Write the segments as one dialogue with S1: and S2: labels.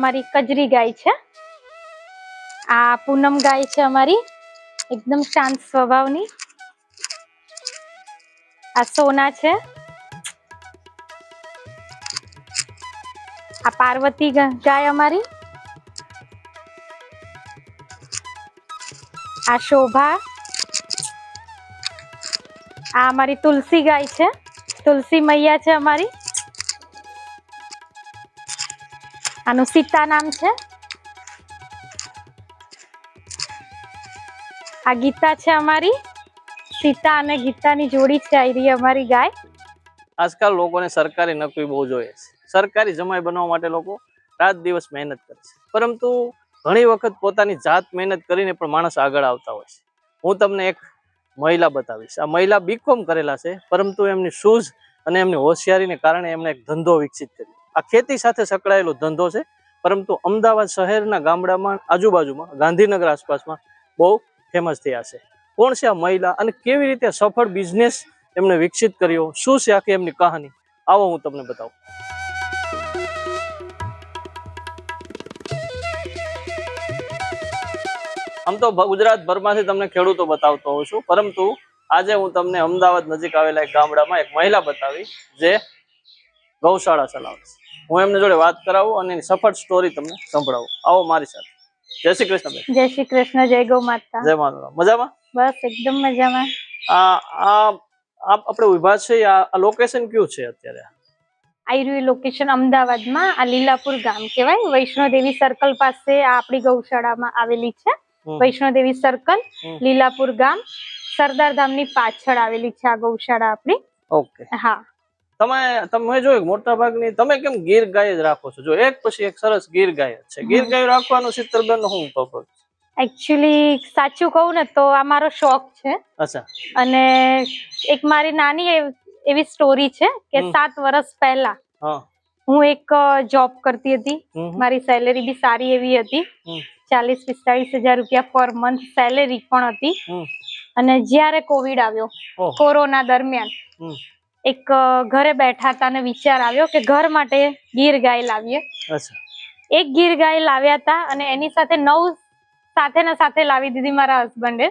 S1: અમારી કજરી ગાય છે. આ પૂનમ ગાય છે અમારી. એકદમ શાંત સ્વભાવની. આ સોના છે. આ પાર્વતી ગાય અમારી. આ શોભા. આ અમારી તુલસી ગાય છે. તુલસી મૈયા છે અમારી. આનું સીતા નામ છે. આ ગીતા છે અમારી. સીતા અને ગીતાની જોડી છે આ અમારી ગાય.
S2: આજકાલ લોકોને સરકારી નોકરી બહુ જોઈએ છે. સરકારી જમાઈ બનવા માટે લોકો રાત દિવસ મહેનત કરે છે. પરંતુ ઘણી વખત પોતાની જાત મહેનત કરીને પણ માણસ આગળ આવતા હોય છે. હું તમને એક મહિલા બતાવીશ. આ મહિલા બીકોમ કરેલા છે, પરંતુ એમની શૂઝ અને એમની હોશિયારીને કારણે એમણે એક ધંધો વિકસિત કર્યો. આ ખેતી સાથે સંકળાયેલો ધંધો છે. પરંતુ અમદાવાદ શહેરના ગામડામાં, આજુબાજુમાં, ગાંધીનગર આસપાસમાં બહુ ફેમસ થયા છે. કોણ છે આ મહિલા અને કેવી રીતે સફળ બિઝનેસ એમણે વિકસિત કર્યો? શું છે આખી એમની કહાની? આવો હું તમને બતાવું. આમ તો ગુજરાતભરમાંથી તમને ખેડૂતો બતાવતો હોઉં છું. પરંતુ આજે હું તમને અમદાવાદ નજીક આવેલા એક ગામડામાં એક મહિલા બતાવી, જે ગૌશાળા ચલાવે છે. હું એમની જોડે વાત કરાવું અને એની સફળ સ્ટોરી તમને સંભળાવું. આવો મારી સાથે. જય શ્રી કૃષ્ણ
S1: જય શ્રી કૃષ્ણ જય ગૌ માતા.
S2: જય માતા મજામાં?
S1: બસ એકદમ મજામાં.
S2: આ આ આપણે ઊભા છે આ લોકેશન કયું છે અત્યારે?
S1: આયુર્વેદ લોકેશન અમદાવાદમાં આ લીલાપુર ગામ કહેવાય. વૈષ્ણોદેવી સર્કલ પાસે આ આપણી ગૌશાળામાં આવેલી છે. વૈષ્ણોદેવી સર્કલ લીલાપુર ગામ. સરદાર ધામની પાછળ આવેલી છે આ ગૌશાળા આપણી.
S2: ઓકે.
S1: હા.
S2: તમે તમે જોયું મોટા ભાગની તમે કેમ ગીર ગાય જ રાખો છો? જો એક પછી એક સરસ ગીર ગાય છે. ગીર ગાય રાખવાનું શીતલબેન હું પર્પઝ
S1: એકચ્યુઅલી સાચું કહું ને તો આ મારો શોખ છે.
S2: અચ્છા.
S1: અને એક મારી નાની એવી સ્ટોરી છે કે સાત વર્ષ પહેલા
S2: હું.
S1: એક જોબ કરતી હતી. મારી સેલેરી બી સારી એવી હતી. ચાલીસ પિસ્તાળીસ હજાર રૂપિયા પર મંથ સેલેરી પણ હતી. અને જ્યારે કોવિડ આવ્યો કોરોના દરમિયાન. એક ઘરે બેઠા હતા અને વિચાર આવ્યો કે ઘર માટે ગીર ગાય લાવીએ. એક ગીર ગાય લાવ્યા હતા અને એની સાથે નવ સાથે ને સાથે લાવી દીધી મારા હસબન્ડે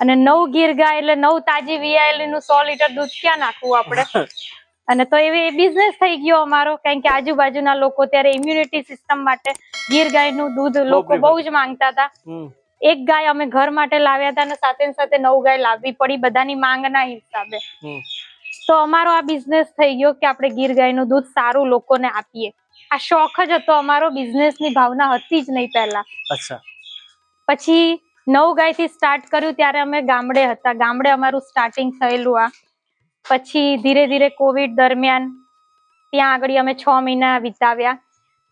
S1: અને નવ ગીર ગાય એટલે નવ તાજી વીઆઈ નું સો લીટર દૂધ ક્યાં નાખવું આપણે? અને તો એવી બિઝનેસ થઈ ગયો અમારો કારણ કે આજુબાજુના લોકો ત્યારે ઇમ્યુનિટી સિસ્ટમ માટે ગીર ગાયનું દૂધ લોકો બહુ જ માંગતા હતા. એક ગાય અમે ઘર માટે લાવ્યા હતા અને સાથે સાથે નવ ગાય લાવવી પડી બધાની માંગના હિસાબે. તો અમારો આ બિઝનેસ થઈ ગયો કે આપણે ગીર ગાયનું દૂધ સારું લોકોને આપીએ. આ શોખ જ હતો અમારો બિઝનેસની ભાવના હતી જ નહીં પહેલા.
S2: અચ્છા.
S1: પછી નવ ગાયથી સ્ટાર્ટ કર્યું ત્યારે અમે ગામડે હતા. ગામડે અમારું સ્ટાર્ટિંગ થયેલું આ. પછી ધીરે ધીરે કોવિડ દરમિયાન ત્યાં આગળ અમે છ મહિના વિતાવ્યા.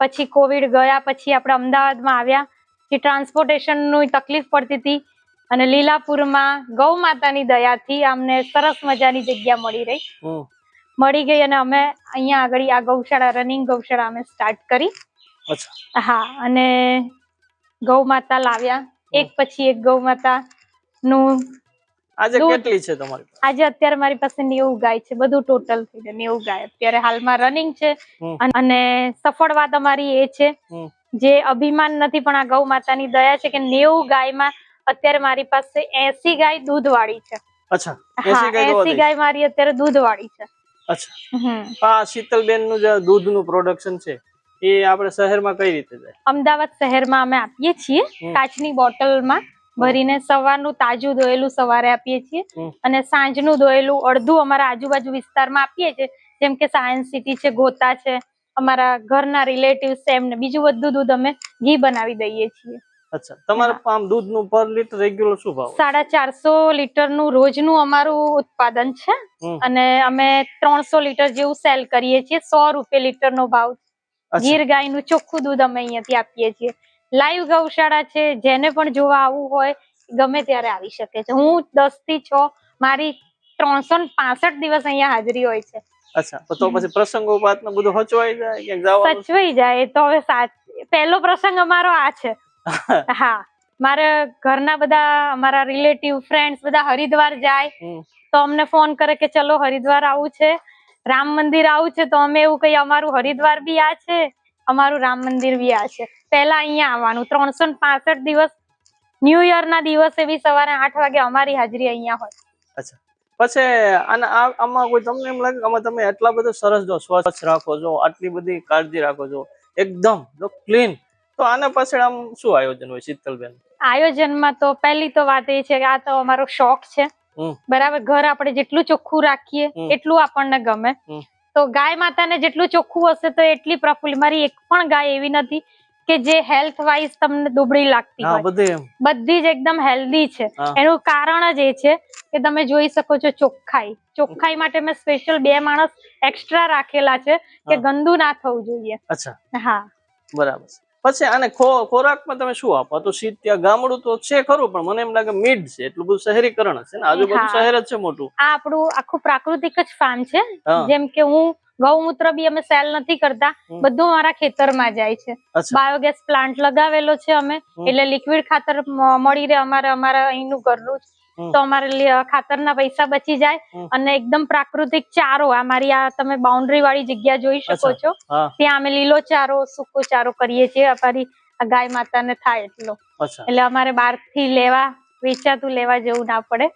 S1: પછી કોવિડ ગયા પછી આપણે અમદાવાદમાં આવ્યા. જે ટ્રાન્સપોર્ટેશનની તકલીફ પડતી હતી અને લીલાપુરમાં ગૌ માતાની દયાથી અમને સરસ મજાની જગ્યા મળી રહી. મળી ગઈ અને અમે અહીંયા આગળ આ ગૌશાળા રનિંગ ગૌશાળા અમે સ્ટાર્ટ કરી. હા અને ગૌ માતા લાવ્યા. એક પછી એક ગૌ માતા નું
S2: આજે કેટલી છે તમારી
S1: આજે અત્યારે મારી પાસે નેવું ગાય છે બધું ટોટલ થઈ જાય નેવું ગાય. અત્યારે હાલમાં રનિંગ છે અને સફળ વાત અમારી એ છે જે અભિમાન નથી પણ આ ગૌ માતાની દયા છે કે નેવું ગાયમાં અત્યારે મારી પાસે એસી ગાય દૂધ વાળી છે.
S2: અચ્છા
S1: હા
S2: એસી ગાય
S1: મારી અત્યારે દૂધ વાળી છે.
S2: અચ્છા. આ શીતલબેનનું જે દૂધનું પ્રોડક્શન છે એ આપણે શહેરમાં કઈ રીતે જાય?
S1: અમદાવાદ શહેરમાં અમે આપીએ છીએ
S2: કાચની
S1: કાચની બોટલમાં ભરીને સવારનું તાજું દોયેલું સવારે આપીએ છીએ અને સાંજનું દોયેલું અડધું અમારા આજુબાજુ વિસ્તારમાં આપીએ છીએ જેમ કે સાયન્સ સિટી છે ગોતા છે અમારા ઘરના રિલેટિવ્સ એમને બીજું બધું દૂધ અમે ઘી બનાવી દઈએ છીએ.
S2: અચ્છા તમારે આમ દૂધનું પર લીટર રેગ્યુલર શું ભાવ
S1: સાડા ચારસો લીટરનું રોજનું અમારું ઉત્પાદન છે. અને અમે ત્રણસો લીટર જેવું સેલ કરીએ છીએ સો રૂપિયા લીટરનો ભાવ.
S2: ગીર
S1: ગીર ગાયનું ચોખ્ખું દૂધ અમે અહીંયાથી આપીએ છીએ. લાઈવ ગૌશાળા છે જેને પણ જોવા આવવું હોય ગમે ત્યારે આવી શકે છે. હું દસથી છ મારી ત્રણસો ને પાસઠ દિવસ અહીંયા હાજરી હોય છે.
S2: અચ્છા તો પછી પ્રસંગો બધું હચવાઈ જાય
S1: સચવાઈ જાય તો હવે પહેલો પ્રસંગ અમારો આ છે. હા. મારે ઘરના બધા અમારા રિલેટિવ ફ્રેન્ડ્સ બધા હરિદ્વાર જાય. તો અમને ફોન કરે કે ચલો હરિદ્વાર આવું છે. રામ મંદિર આવું છે તો અમે એવું કહીએ અમારું હરિદ્વાર બી આ છે અમારું રામ મંદિર બી આ છે. પહેલા અહીંયા આવવાનું ત્રણસો પાસઠ દિવસ ન્યુ યર ના દિવસે બી સવારે આઠ વાગે અમારી હાજરી અહીંયા હોય.
S2: અચ્છા. પછી આમાં કોઈ તમને એમ લાગે આમાં તમે એટલા બધા સરસ જો સ્વચ્છ રાખો છો આટલી બધી કાળજી રાખો છો એકદમ જો ક્લીન તો આના પાછળ આમ શું આયોજન હોય શીતલબેન?
S1: આયોજનમાં તો પહેલી તો વાત એ છે કે આ તો અમારો શોખ છે. બરાબર ઘર આપણે જેટલું ચોખ્ખું રાખીએ એટલું આપણને ગમે. તો ગાય માતાને જેટલું ચોખ્ખું હશે તો એટલી પ્રફુલ્લ. મારી એક પણ ગાય એવી નથી કે જે હેલ્થ વાઇઝ તમને દુબળી લાગતી હોય.
S2: બધી
S1: જ એકદમ હેલ્ધી છે. એનું કારણ જ એ છે કે તમે જોઈ શકો છો ચોખ્ખાઈ. ચોખ્ખાઈ માટે મેં સ્પેશિયલ બે માણસ એક્સ્ટ્રા રાખેલા છે કે ગંદુ ના થવું જોઈએ.
S2: અચ્છા.
S1: હા.
S2: બરાબર. પછી આને ખોરાકમાં તમે શું આપો? તો શીત ત્યાં ગામડું તો છે ખરું પણ મને એમ લાગે મીડ છે એટલું બધું શહેરીકરણ હશે ને? આજુબાજુ શહેર જ છે મોટું.
S1: આ આપણું આખું પ્રાકૃતિક જ ફાર્મ છે. જેમ કે હું ગૌમૂત્ર બી અમે સેલ નથી કરતા. બધું મારા ખેતરમાં જાય છે. બાયોગેસ પ્લાન્ટ લગાવેલો છે અમે. એટલે લિક્વિડ ખાતર મળી રહે અમારે અમારા અહીંનું ઘરનું. તો અમારે ખાતરના પૈસા બચી જાય અને એકદમ પ્રાકૃતિક ચારો આ મારી આ તમે બાઉન્ડ્રી વાળી જગ્યા જોઈ શકો છો. ત્યાં અમે લીલો ચારો સૂકો ચારો કરીએ છીએ. અમારી ગાય માતાને થાય એટલો. એટલે અમારે બહારથી લેવા વેચાતું લેવા જેવું ના પડે.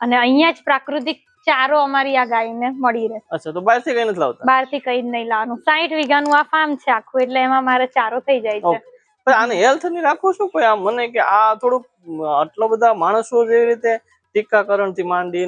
S1: અને અહીંયા જ પ્રાકૃતિક ચારો અમારી આ ગાયને મળી રહે.
S2: અચ્છા તો બહારથી કઈ નથી લાવતા?
S1: બહારથી કઈ જ નહીં લાવવાનું. સાઈઠ વીઘાનું આ ફાર્મ છે આખું એટલે એમાં મારે ચારો થઈ જાય છે.
S2: પણ આને હેલ્થની રાખો છો કોઈ? આમ મને કે આ થોડુંક આટલા બધા માણસો જેવી રીતે ટીકાકરણથી માંડી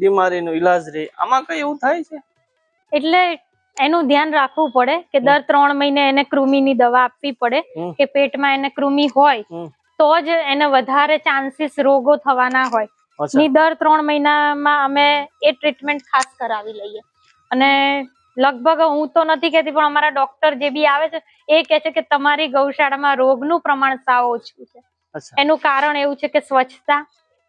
S2: બીમારીનો ઈલાજ રહે આમાં કઈ એવું થાય છે?
S1: એટલે એનું ધ્યાન રાખવું પડે કે દર ત્રણ મહિને એને કૃમિની દવા આપવી પડે કે પેટમાં એને કૃમિ હોય તો જ એને વધારે ચાન્સીસ રોગો થવાના હોય. ની દર ત્રણ મહિનામાં અમે એ ટ્રીટમેન્ટ ખાસ કરાવી લઈએ. અને લગભગ હું તો નથી કહેતી પણ અમારા ડોક્ટર જે બી આવે છે એ કહે છે કે તમારી ગૌશાળામાં રોગનું પ્રમાણ સાવ ઓછું છે. એનું કારણ એવું છે કે સ્વચ્છતા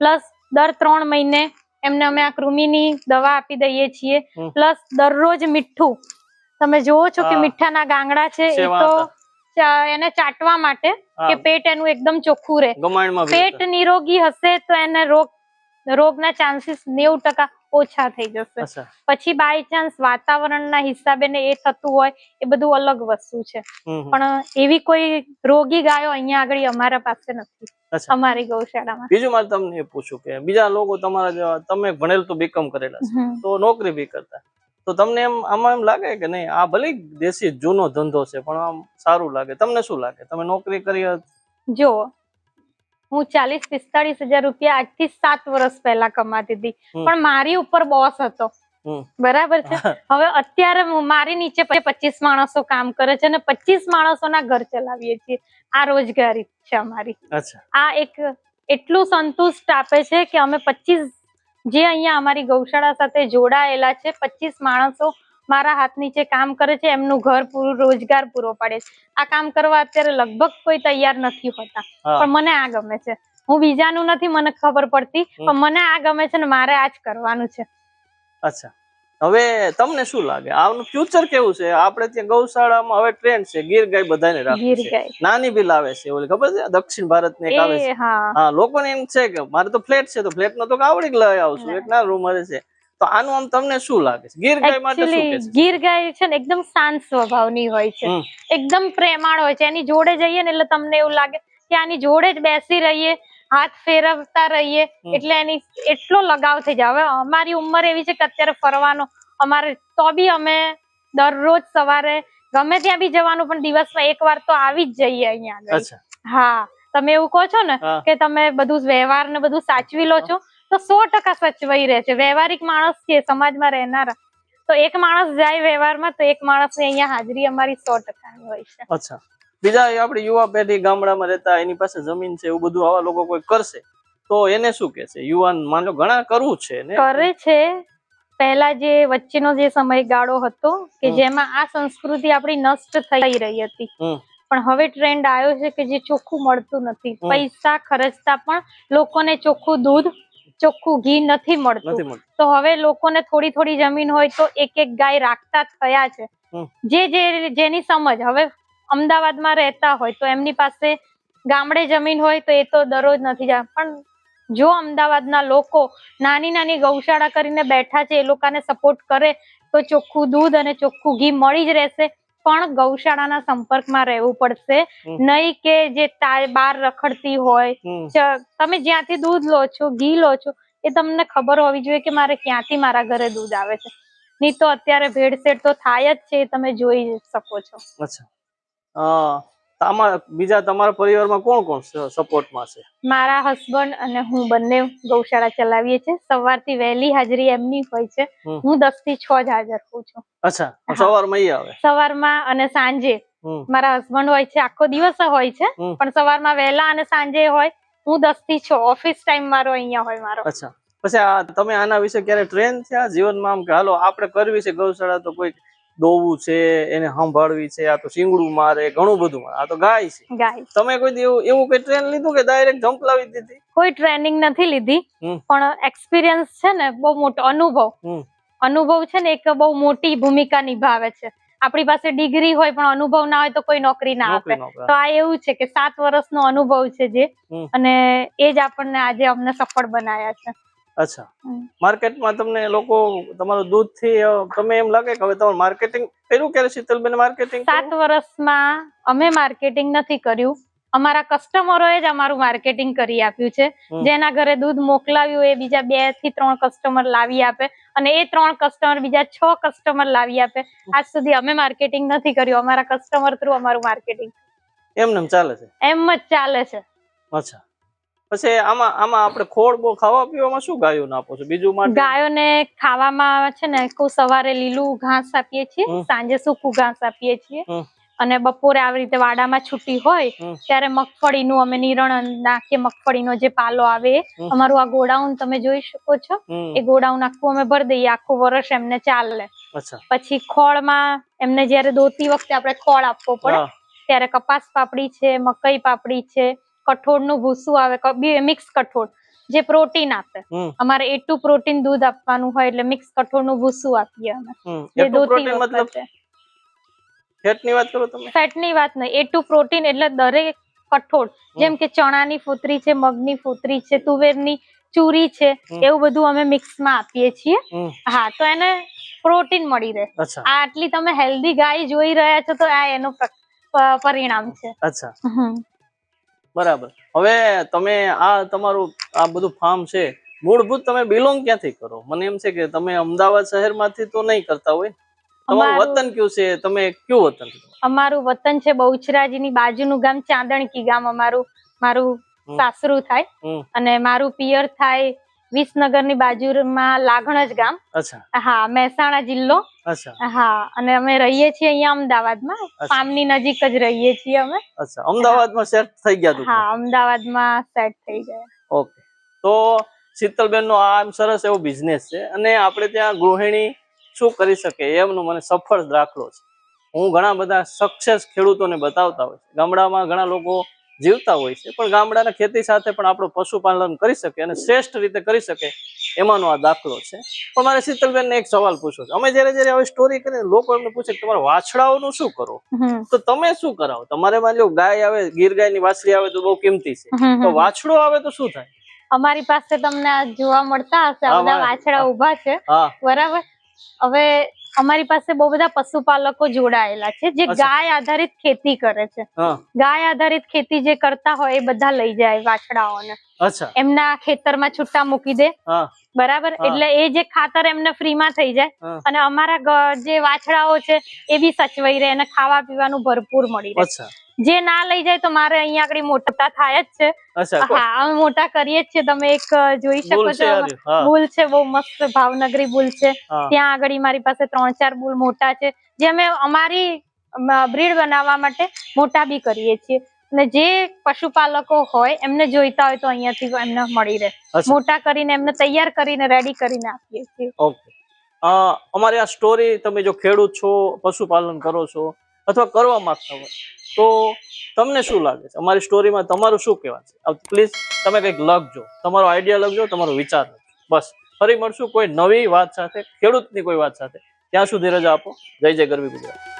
S1: પ્લસ દર ત્રણ મહિને એમને અમે આ કૃમિની દવા આપી દઈએ છીએ પ્લસ દરરોજ મીઠું. તમે જુઓ છો કે મીઠાના ગાંગડા છે એ તો એને ચાટવા માટે કે પેટ એનું એકદમ ચોખ્ખું રહે. પેટ નિરોગી હશે તો એને રોગ રોગના ચાન્સીસ નેવું ટકા ઓછા થઈ જશે. પછી બાય ચાન્સ વાતાવરણના હિસાબે ને એ થતું હોય એ બધું અલગ વસ્તુ છે. પણ એવી કોઈ રોગી ગાયો અહીંયા આગળ અમારા પાસે નથી. અમારી ગૌશાળામાં.
S2: બીજું મારે તમને એ પૂછું કે બીજા લોકો તમારા જેવા તમે ભણેલ તો બીકમ કરેલા છે તો નોકરી બી કરતા. તો તમને એમ આમાં એમ લાગે કે નહીં આ ભલે દેશી જૂનો ધંધો છે પણ આમ સારું લાગે. તમને શું લાગે? તમે નોકરી કરી
S1: જો હું ચાલીસ પિસ્તાળીસ હજાર રૂપિયા આજથી સાત વર્ષ પહેલા કમાતી હતી. પણ મારી ઉપર બોસ હતો. બરાબર છે? હવે અત્યારે મારી નીચે પચીસ માણસો કામ કરે છે અને પચીસ માણસોના ઘર ચલાવીએ છીએ. આ રોજગારી છે અમારી. આ એક એટલું સંતુષ્ટ આપે છે કે અમે પચીસ જે અહીંયા અમારી ગૌશાળા સાથે જોડાયેલા છે પચીસ માણસો મારા હાથ નીચે કામ કરે છે એમનું ઘર પૂરું રોજગાર પૂરો પાડે છે. આ કામ કરવા અત્યારે લગભગ કોઈ તૈયાર નથી હોતા. પણ મને આ ગમે છે. હું બીજાનું નથી મને ખબર પડતી પણ મને આ ગમે છે ને મારે આ જ કરવાનું છે.
S2: અચ્છા. હવે તમને શું લાગે? આનું ફ્યુચર કેવું છે? આપણે ત્યાં ગૌશાળામાં હવે ટ્રેન્ડ છે ગીર ગાય બધાને રાખે
S1: ગીર
S2: છે.
S1: ગાય
S2: નાની બી લાવે છે ઓલી ખબર છે? દક્ષિણ ભારત ને આવે છે.
S1: હા.
S2: લોકોને એમ છે કે મારે તો ફ્લેટ છે તો ફ્લેટ નો તો આવડી લઈ આવશું. એક ના રૂમ છે. તો આનું આમ તમને શું લાગે છે? ગીર ગાય માટે શું કે છે?
S1: ગીર ગાય છે ને એકદમ શાંત સ્વભાવની હોય છે. એકદમ પ્રેમાળ હોય છે. એની જોડે જઈએ ને એટલે તમને એવું લાગે કે આની જોડે જ બેસી રહીએ હાથ ફેરવતા રહીએ એટલે એની એટલો લગાવ થઈ જાય. હવે અમારી ઉંમર એવી છે કે અત્યારે ફરવાનો અમારે તો બી અમે દરરોજ સવારે ગમે ત્યાં બી જવાનું પણ દિવસમાં એક વાર તો આવી જ જઈએ અહીંયા આગળ. હા. તમે એવું કહો છો ને કે તમે બધું વ્યવહાર ને બધું સાચવી લો છો? તો સો ટકા સચવાઈ રહે છે. વ્યવહારિક માણસ છે સમાજમાં રહેનારા તો એક માણસ જાય વ્યવહારમાં તો એક માણસની અહીંયા હાજરી અમારી સો ટકાની હોય છે.
S2: અચ્છા. બીજા આપડે આપણી યુવા પેઢી ગામડામાં રહેતા એની પાસે જમીન છે એવું બધું આવા લોકો કોઈ કરશે? તો એને શું કહેશે? યુવાન માનો ઘણા કરવું છે
S1: કરે છે. પહેલા જે વચ્ચેનો જે સમયગાળો હતો કે જેમાં આ સંસ્કૃતિ આપણી નષ્ટ થઈ રહી હતી. પણ હવે ટ્રેન્ડ આવ્યો છે કે જે ચોખ્ખું મળતું નથી. પૈસા ખર્ચતા પણ લોકોને ચોખ્ખું દૂધ ચોખ્ખું ઘી નથી મળતું. તો હવે લોકોને થોડી થોડી જમીન હોય તો એક એક ગાય રાખતા થયા છે. જે જે જેની સમજ હવે અમદાવાદમાં રહેતા હોય તો એમની પાસે ગામડે જમીન હોય તો એ તો દરરોજ નથી જાય. પણ જો અમદાવાદના લોકો નાની નાની ગૌશાળા કરીને બેઠા છે એ લોકોને સપોર્ટ કરે તો ચોખ્ખું દૂધ અને ચોખ્ખું ઘી મળી જ રહેશે. પણ ગૌશાળાના સંપર્કમાં રહેવું પડશે. નહીં કે જે બહાર રખડતી હોય. તમે જ્યાંથી દૂધ લો છો ઘી લો છો એ તમને ખબર હોવી જોઈએ કે મારે ક્યાંથી મારા ઘરે દૂધ આવે છે. નહીં તો અત્યારે ભેળસેળ તો થાય જ છે એ તમે જોઈ શકો છો.
S2: અચ્છા. બીજા તમારા પરિવારમાં કોણ કોણ સપોર્ટમાં છે?
S1: મારા હસબન્ડ અને હું બંને ગૌશાળા ચલાવીએ છીએ. સવારથી વહેલી હાજરી એમની હોય છે. હું દસથી છ જ હાજર હોઉં છું.
S2: અચ્છા સવારમાં આવે?
S1: સવારમાં અને સાંજે. મારા હસબન્ડ હોય છે આખો દિવસ હોય છે પણ સવારમાં વહેલા અને સાંજે હોય. હું દસથી છ ઓફિસ ટાઈમ મારો અહીંયા હોય મારો.
S2: અચ્છા. પછી તમે આના વિશે ક્યારે ટ્રેન થયા? જીવનમાં આમ કે હાલો આપણે કરવી છે ગૌશાળા તો કોઈ દોવું છે એને સંભાળવી છે આ તો શીંગડું મારે ઘણું બધું મારે. આ તો ગાય છે. તમે કોઈ એવું એવું કોઈ ટ્રેન લીધું કે ડાયરેક્ટ જમ્પ લાવી દીધી?
S1: કોઈ ટ્રેનિંગ નથી લીધી પણ એક્સપિરિયન્સ છે ને બહુ મોટો અનુભવ. અનુભવ છે ને એક બહુ મોટી ભૂમિકા નિભાવે છે. આપણી પાસે ડિગ્રી હોય પણ અનુભવ ના હોય તો કોઈ નોકરી ના આપે. તો આ એવું છે કે સાત વર્ષનો અનુભવ છે જે અને એ જ આપણને આજે અમને સફળ બનાયા છે.
S2: અચ્છા. માર્કેટમાં તમને લોકો તમારું દૂધથી તમે એમ લાગે કે હવે તમારું માર્કેટિંગ કર્યું ક્યારે શીતલબેન માર્કેટિંગ
S1: સાત વર્ષમાં અમે માર્કેટિંગ નથી કર્યું. અમારા કસ્ટમરોએ જ અમારું માર્કેટિંગ કરી આપ્યું છે. જેના ઘરે દૂધ મોકલાવ્યું એ બીજા બેથી ત્રણ કસ્ટમર લાવી આપે અને એ ત્રણ કસ્ટમર બીજા છ કસ્ટમર લાવી આપે. આજ સુધી અમે માર્કેટિંગ નથી કર્યું. અમારા કસ્ટમર થ્રુ અમારું માર્કેટિંગ.
S2: એમ ચાલે છે?
S1: એમ જ ચાલે છે.
S2: અચ્છા. પછી આમાં આમાં આપણે ખોળ બો ખાવા પીવામાં શું ગાયું આપો છો? બીજું માટે?
S1: ગાયોને ખાવામાં છે ને કો સવારે લીલું ઘાસ આપીએ છીએ સાંજે સૂકું ઘાસ આપીએ છીએ. અને બપોરે આવી રીતે વાડામાં છૂટી હોય. ત્યારે મગફળીનું અમે નિરણ નાખીએ મગફળીનો જે પાલો આવે. અમારું આ ગોડાઉન તમે જોઈ શકો છો. એ ગોડાઉન આખું અમે ભરી દઈએ આખું વર્ષ એમને ચાલે. પછી ખોળમાં એમને જ્યારે દોતી વખતે આપણે ખોળ આપવો પડે ત્યારે કપાસ પાપડી છે મકઈ પાપડી છે કઠોળનું ભૂસું આવે મિક્સ કઠોળ જે પ્રોટીન આપે. અમારે એટલું પ્રોટીન દૂધ આપવાનું હોય એટલે મિક્સ કઠોળનું ભૂસું આપીએ અમે. જે
S2: એટલું
S1: દોતી
S2: પ્રોટીન
S1: વખતે
S2: ફેટની વાત કરો તમે?
S1: ફેટની વાત નહીં. એટલું પ્રોટીન એટલે દરેક કઠોળ. જેમ કે ચણાની ફૂતરી છે મગની ફૂતરી છે તુવેરની ચૂરી છે એવું બધું અમે મિક્સમાં આપીએ છીએ. હા તો એને પ્રોટીન મળી રહે. આટલી તમે હેલ્ધી ગાય જોઈ રહ્યા છો તો આ એનું પરિણામ છે.
S2: અચ્છા. બરાબર. હવે તમે આ તમારું આ બધું ફાર્મ છે મૂળભૂત તમે બિલોંગ ક્યાંથી કરો? મને એમ છે કે તમે અમદાવાદ શહેરમાંથી તો નહીં કરતા હોય તમારું વતન કયું છે? તમે કયું વતન
S1: અમારું વતન છે બહુચરાજીની બાજુનું ગામ ચાંદણકી ગામ અમારું મારું સાસરું થાય અને મારું પિયર થાય વિસનગરની બાજુમાં લાગણજ ગામ. હા મહેસાણા જિલ્લો. હા અને અમે રહીએ છીએ અહીંયા અમદાવાદમાં. ફાર્મની નજીક જ રહીએ છીએ અમે.
S2: અમદાવાદમાં સેટ થઈ ગયા
S1: હા અમદાવાદમાં સેટ થઈ ગયા.
S2: ઓકે. તો શીતલબેન નો આમ સરસ એવો બિઝનેસ છે અને આપણે ત્યાં ગૃહિણી શું કરી શકે એમનો મને સફળ દાખલો છે. હું ઘણા બધા સક્સેસ ખેડૂતોને બતાવતા હોય ગામડામાં ઘણા લોકો જીવતા હોય છે. પણ ગામડાના ખેતી સાથે પણ આપણું પશુપાલન કરી શકે અને શ્રેષ્ઠ રીતે કરી શકે એમાંનો આ દાખલો છે. પણ મારે શીતલબેનને એક સવાલ પૂછો છે. અમે જયારે જયારે આવી સ્ટોરી કરીને લોકો એમને પૂછે કે તમારા વાછડાઓનું શું કરો? તો તમે શું કરાવો? તમારે માની લો ગાય આવે ગીર ગાયની વાછડી આવે તો બહુ કિંમતી છે. તો વાછડો આવે તો શું થાય?
S1: અમારી પાસે તમને આ જોવા મળતા હશે. બધા વાછડા ઊભા છે. બરાબર? હવે અમારી પાસે બહુ બધા પશુપાલકો જોડાયેલા છે જે ગાય આધારિત ખેતી કરે છે. ગાય આધારિત ખેતી જે કરતા હોય એ બધા લઈ જાય વાછડાઓને. એમના ખેતરમાં છૂટા મૂકી દે. બરાબર? એટલે એ જે ખાતર એમને ફ્રીમાં થઈ જાય. અને અમારા જે વાછડાઓ છે એ બી સચવાઈ રહે અને ખાવા પીવાનું ભરપૂર મળી રહે. જે ના લઈ જાય તો મારે અહીંયા આગળ મોટા થાય જ છે. હા અમે મોટા કરીએ જ છે તમે એક જોઈ શકો
S2: છો.
S1: બુલ છે બહુ મસ્ત ભાવનગરી બુલ છે. ત્યાં આગળ મારી પાસે ત્રણ ચાર બુલ મોટા છે. જે અમે અમારી બ્રીડ બનાવવા માટે મોટા બી કરીએ છીએ. અને જે પશુપાલકો હોય એમને જોઈતા હોય તો અહીંયાથી એમને મળી રહે. મોટા કરીને એમને તૈયાર કરીને રેડી કરીને આપીએ છીએ.
S2: ઓકે. અમારી આ સ્ટોરી તમે જો ખેડૂત છો પશુપાલન કરો છો અથવા કરવા માંગતા હોય તો તમને શું લાગે છે? અમારી સ્ટોરીમાં તમારું શું કહેવા છે? પ્લીઝ તમે કંઈક લખજો. તમારો આઈડિયા લખજો, તમારો વિચાર લખજો. બસ. ફરી મળશું કોઈ નવી વાત સાથે, ખેડૂતની કોઈ વાત સાથે. ત્યાં સુધી રજા આપો. જય જય ગરવી ગુજરાત.